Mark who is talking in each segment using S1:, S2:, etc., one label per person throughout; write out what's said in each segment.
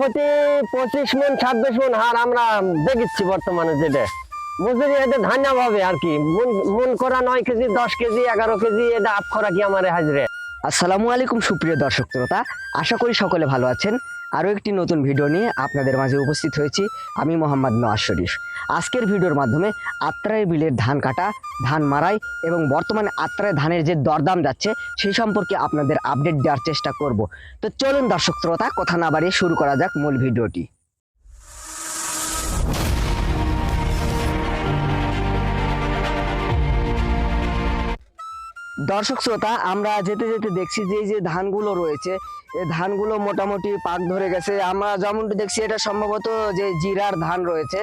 S1: প্রতি পঁচিশ মন, ছাব্বিশ মন হার আমরা দেখেছি বর্তমানে যেটা। বুঝলি এটা ধান্যা ভাবে আর কি। মন করা নয় কেজি, দশ কেজি, এগারো কেজি, এটা আপ করা কি আমার হাজরে?
S2: আসসালামু আলাইকুম সুপ্রিয় দর্শক শ্রোতা, আশা করি সকলে ভালো আছেন। আরও একটি নতুন ভিডিও নিয়ে আপনাদের মাঝে উপস্থিত হয়েছি আমি মোহাম্মদ নওয়াজ শরীফ। আজকের ভিডিওর মাধ্যমে আত্রাই বিলের ধান কাটা, ধান মারাই এবং বর্তমানে আত্রাই ধানের যে দরদাম যাচ্ছে, সেই সম্পর্কে আপনাদের আপডেট দেওয়ার চেষ্টা করব। তো চলুন দর্শক শ্রোতা, কথা না বাড়িয়ে শুরু করা যাক মূল ভিডিওটি। দর্শক শ্রোতা, আমরা যেতে যেতে দেখছি যে যে ধানগুলো রয়েছে এই ধানগুলো মোটামুটি পাক ধরে গেছে। আমরা যেমনটা দেখছি, এটা সম্ভবত যে জিরার ধান রয়েছে।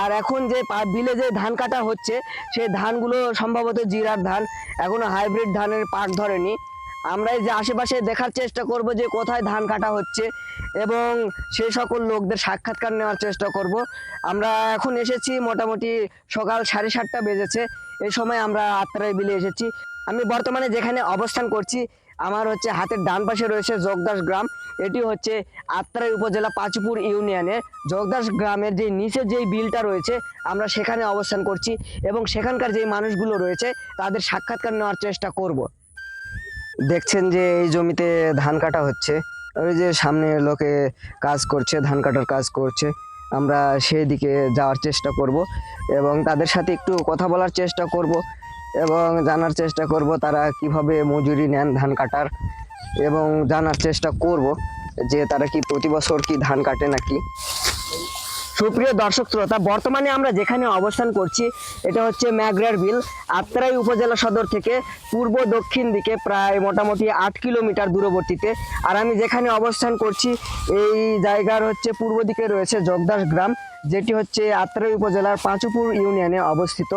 S2: আর এখন যে বিলে যে ধান কাটা হচ্ছে সেই ধানগুলো সম্ভবত জিরার ধান, এখনও হাইব্রিড ধানের পাক ধরেনি। আমরা এই যে আশেপাশে দেখার চেষ্টা করব যে, কোথায় ধান কাটা হচ্ছে এবং সেই সকল লোকদের সাক্ষাৎকার নেওয়ার চেষ্টা করব। আমরা এখন এসেছি, মোটামুটি সকাল সাড়ে সাতটা বেজেছে। এই সময় আমরা আত্রাই বিলে এসেছি। আমি বর্তমানে যেখানে অবস্থান করছি, আমার হচ্ছে হাতের ডান পাশে রয়েছে জগদাস গ্রাম। এটি হচ্ছে আত্রাই উপজেলা পাঁচপুর ইউনিয়নের জগদাস গ্রামের যে নিচে যেই বিলটা রয়েছে, আমরা সেখানে অবস্থান করছি এবং সেখানকার যেই মানুষগুলো রয়েছে, তাদের সাক্ষাৎকার নেওয়ার চেষ্টা করব। দেখছেন যে এই জমিতে ধান কাটা হচ্ছে। ওই যে সামনে লোকে কাজ করছে, ধান কাটার কাজ করছে। আমরা সেই দিকে যাওয়ার চেষ্টা করব এবং তাদের সাথে একটু কথা বলার চেষ্টা করব। এবং জানার চেষ্টা করব তারা কীভাবে মজুরি নেন ধান কাটার এবং জানার চেষ্টা করব যে তারা কি প্রতি বছর কি ধান কাটে নাকি। সুপ্রিয় দর্শক শ্রোতা, বর্তমানে আমরা যেখানে অবস্থান করছি, এটা হচ্ছে ম্যাগরার বিল, আত্রাই উপজেলা সদর থেকে পূর্ব দক্ষিণ দিকে প্রায় মোটামুটি আট কিলোমিটার দূরবর্তীতে। আর আমি যেখানে অবস্থান করছি, এই জায়গার হচ্ছে পূর্ব দিকে রয়েছে জগদাস গ্রাম। যেটি হচ্ছে আত্রাই উপজেলার পাঁচুপুর ইউনিয়নে অবস্থিত।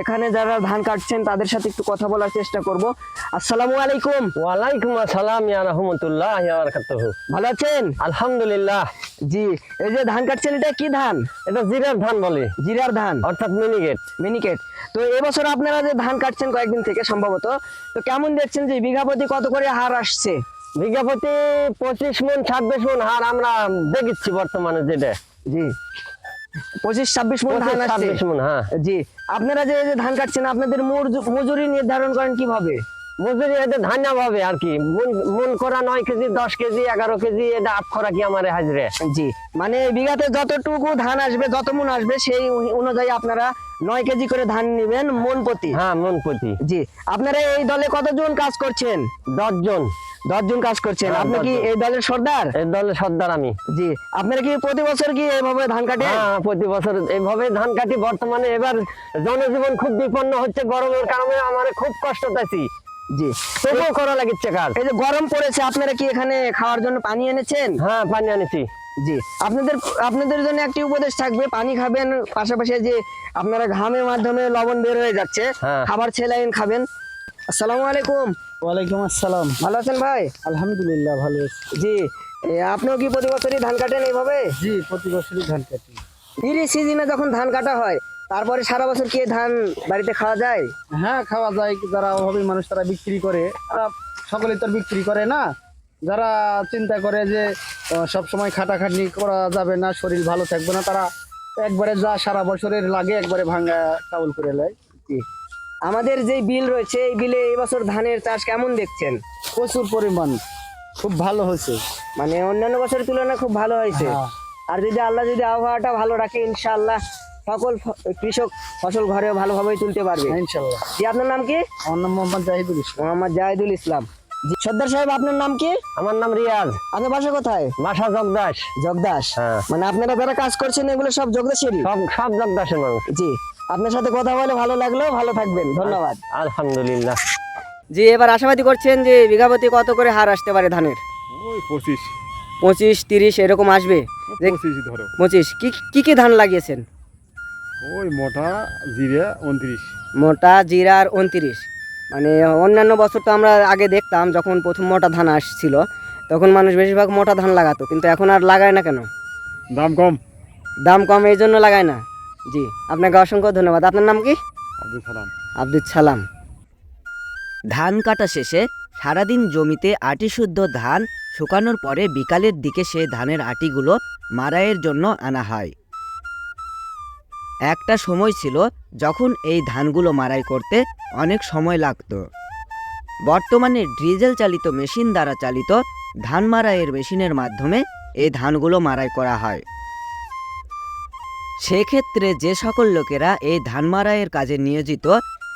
S2: এখানে যারা ধান কাটছেন তাদের সাথে একটু কথা বলার চেষ্টা করব। আসসালামু আলাইকুম।
S1: ওয়ালাইকুম আসসালাম ইয়া রহমতুল্লাহ ইয়া বারাকাতুহু।
S2: ভালো আছেন?
S1: আলহামদুলিল্লাহ।
S2: জি এই যে ধান কাটছেন এটা কি ধান?
S1: এটা জিরার ধান বলে।
S2: জিরার ধান।
S1: অর্থাৎ মিনিগেট
S2: মিনিকেট। তো এবছর আপনারা যে ধান কাটছেন কয়েকদিন থেকে সম্ভবত তো কেমন দেখছেন যে বিঘা প্রতি কত করে হার আসছে?
S1: বিঘা প্রতি পঁচিশ মন ছাব্বিশ মন হার আমরা দেখেছি বর্তমানে যেটা।
S2: জি। পঁচিশ ছাব্বিশ মন ধান আসছে।
S1: হ্যাঁ।
S2: জি আপনারা যে ধান কাটছেন আপনাদের মজু- মজুরি নির্ধারণ করেন কীভাবে?
S1: মজুরি এটা ধান্যা ভাবে আর কি। মন করা নয় কেজি দশ কেজি এগারো কেজি এটা আপ করা কি আমার হাজরে?
S2: জি মানে বিঘাতে যতটুকু ধান আসবে যত মন আসবে সেই অনুযায়ী আপনারা নয় কেজি করে ধান নেবেন মন প্রতি।
S1: হ্যাঁ মন প্রতি।
S2: জি আপনারা এই দলে কতজন কাজ করছেন?
S1: দশজন।
S2: দশজন কাজ করছেন।
S1: হ্যাঁ,
S2: আপনি কি এই দলের সর্দার?
S1: এই দলে সর্দার আমি।
S2: জি আপনারা কি প্রতি বছর কি এইভাবে ধান কাটেন
S1: হ্যাঁ প্রতি বছর এইভাবে ধান কাটি। বর্তমানে এবার জনজীবন খুব বিপন্ন হচ্ছে গরমের কারণে। আমার খুব কষ্ট পাচ্ছি
S2: জি।
S1: তবুও করা লাগিচ্ছে কাজ।
S2: এই যে গরম পড়েছে আপনারা কি এখানে খাওয়ার জন্য পানি এনেছেন?
S1: হ্যাঁ পানি আনিছি
S2: জি। আপনাদের আপনাদের জন্য একটি উপদেশ থাকবে পানি খাবেন পাশাপাশি যে আপনারা ঘামের মাধ্যমে লবণ বের হয়ে যাচ্ছে
S1: হ্যাঁ।
S2: খাবার ছেলাইন খাবেন। আসসালামু আলাইকুম।
S3: ওয়ালাইকুম আসসালাম।
S2: ভালো আছেন ভাই?
S3: আলহামদুলিল্লাহ ভালো
S2: জি। আপনিও কি প্রতি বছরই ধান কাটেন এইভাবে?
S3: জি প্রতি বছরই ধান কাটি।
S2: ইরি সিজনে যখন ধান কাটা হয় তারপরে সারা বছর কি ধান বাড়িতে খাওয়া যায়?
S3: হ্যাঁ খাওয়া যায়। যারা অভাবী মানুষ তারা বিক্রি করে। সকলে তো বিক্রি করে না। যারা চিন্তা করে যে সব সময় খাটাখাটনি করা যাবে না শরীর ভালো থাকবে না তারা একবারে যা সারা বছরের লাগে একবারে ভাঙ্গা চাউল করে নেয়।
S2: আমাদের যে বিল রয়েছে এই বিলে এবছর ধানের চাষ কেমন দেখছেন?
S3: প্রচুর পরিমাণ। খুব ভালো হয়েছে।
S2: মানে অন্যান্য বছরের তুলনায় খুব ভালো হয়েছে।
S3: হ্যাঁ।
S2: আর যদি আল্লাহ যদি আবহাওয়াটা ভালো রাখে ইনশাআল্লাহ সকল কৃষক ফসল ঘরে ভালোভাবেই তুলতে পারবে।
S3: ইনশাল্লাহ।
S2: জি আপনার নাম কি?
S3: আমার নাম মোহাম্মদ জাহিদুল ইসলাম।
S2: মোহাম্মদ জাহিদুল ইসলাম। সর্দার সাহেব আপনার নাম কি?
S1: আমার নাম রিয়াজ।
S2: আপনার বাসা কোথায়?
S1: বাসা জগদাস।
S2: জগদাস।
S1: হ্যাঁ।
S2: মানে আপনারা যারা কাজ করছেন এগুলো সব জগদাসেরই?
S1: সব সব জগদাসের মানুষ।
S2: জি আপনার সাথে কথা বলে ভালো লাগল ভালো থাকবেন ধন্যবাদ।
S1: আলহামদুলিল্লাহ।
S2: জি এবার আশাবাদী করছেন যে বিঘাপতি কত করে হার আসতে পারে ধানের?
S4: ওই পঁচিশ।
S2: পঁচিশ তিরিশ এরকম আসবে?
S4: পঁচিশ ধরো।
S2: পঁচিশ কি কি কি ধান লাগিয়েছেন?
S4: ওই মোটা জিরে উনত্রিশ।
S2: মোটা জিরা আর উনত্রিশ। মানে অন্যান্য বছর তো আমরা আগে দেখতাম যখন প্রথম মোটা ধান আসছিল তখন মানুষ বেশিরভাগ মোটা ধান লাগাতো কিন্তু এখন আর লাগায় না কেন?
S4: দাম কম।
S2: দাম কম এই জন্য লাগায় না। জি আপনাকে অসংখ্য ধন্যবাদ। আপনার নাম কি?
S4: আব্দুল সালাম।
S2: আব্দুল সালাম।
S5: ধান কাটা শেষে সারাদিন জমিতে আটি শুদ্ধ ধান শুকানোর পরে বিকালের দিকে সে ধানের আটিগুলো মারাইয়ের জন্য আনা হয়। একটা সময় ছিল যখন এই ধানগুলো মারাই করতে অনেক সময় লাগতো। বর্তমানে ডিজেল চালিত মেশিন দ্বারা চালিত ধান মারাইয়ের মেশিনের মাধ্যমে এই ধানগুলো মারাই করা হয়। সেক্ষেত্রে যে সকল লোকেরা এই ধান মারাইয়ের কাজে নিয়োজিত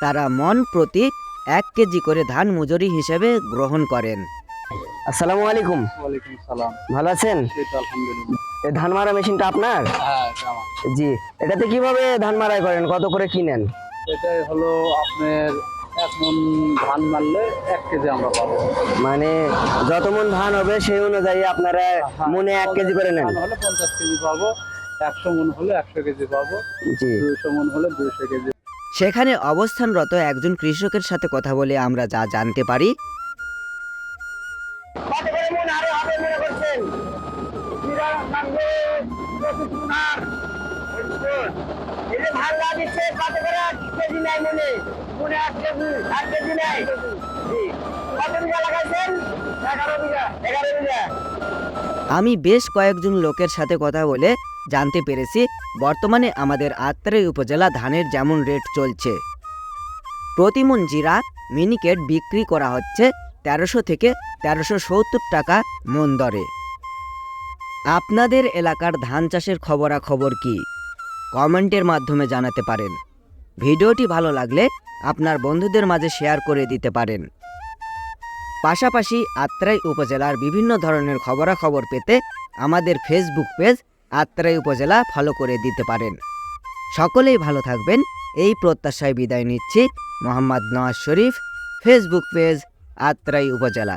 S5: তারা মন প্রতি এক কেজি করে ধান মজুরি হিসেবে গ্রহণ করেন।
S2: আসসালামু আলাইকুম। ভালো আছেন? ধান মারা মেশিনটা আপনার?
S3: হ্যাঁ এটা আমার।
S2: জি এটাতে কীভাবে ধান মারাই করেন? কত করে কিনেন?
S3: এটাই হলো আপনার এক মন ধান মারলে এক কেজি আমরা পাবো।
S2: মানে যত মন ধান হবে সেই অনুযায়ী আপনারা মনে এক কেজি করে নেন।
S3: হলে পঞ্চাশ কেজি পাবো একশো মন হলে একশো কেজি পাবো
S2: জি।
S3: মন হলে কেজি।
S5: সেখানে অবস্থানরত একজন কৃষকের সাথে কথা বলে আমরা যা জানতে পারি
S1: লাগিচ্ছে কত করে? কেজি নাই মনে। মনে কেজি কেজি জি কত বিঘা লাগাইছেন? এগারো বিঘা এগারো বিঘা।
S5: আমি বেশ কয়েকজন লোকের সাথে কথা বলে জানতে পেরেছি, বর্তমানে আমাদের আত্রাই উপজেলা ধানের যেমন রেট চলছে। প্রতিমন জিরা মিনিকেট বিক্রি করা হচ্ছে তেরোশো থেকে তেরোশো সত্তর টাকা মন দরে। আপনাদের এলাকার ধান চাষের খবরাখবর কি? কমেন্টের মাধ্যমে জানাতে পারেন। ভিডিওটি ভালো লাগলে আপনার বন্ধুদের মাঝে শেয়ার করে দিতে পারেন। পাশাপাশি আত্রাই উপজেলার বিভিন্ন ধরনের খবরাখবর পেতে আমাদের ফেসবুক পেজ আত্রাই উপজেলা ফলো করে দিতে পারেন। সকলেই ভালো থাকবেন। এই প্রত্যাশায় বিদায় নিচ্ছি। মোহাম্মদ নওয়াজ শরীফ ফেসবুক পেজ আত্রাই উপজেলা।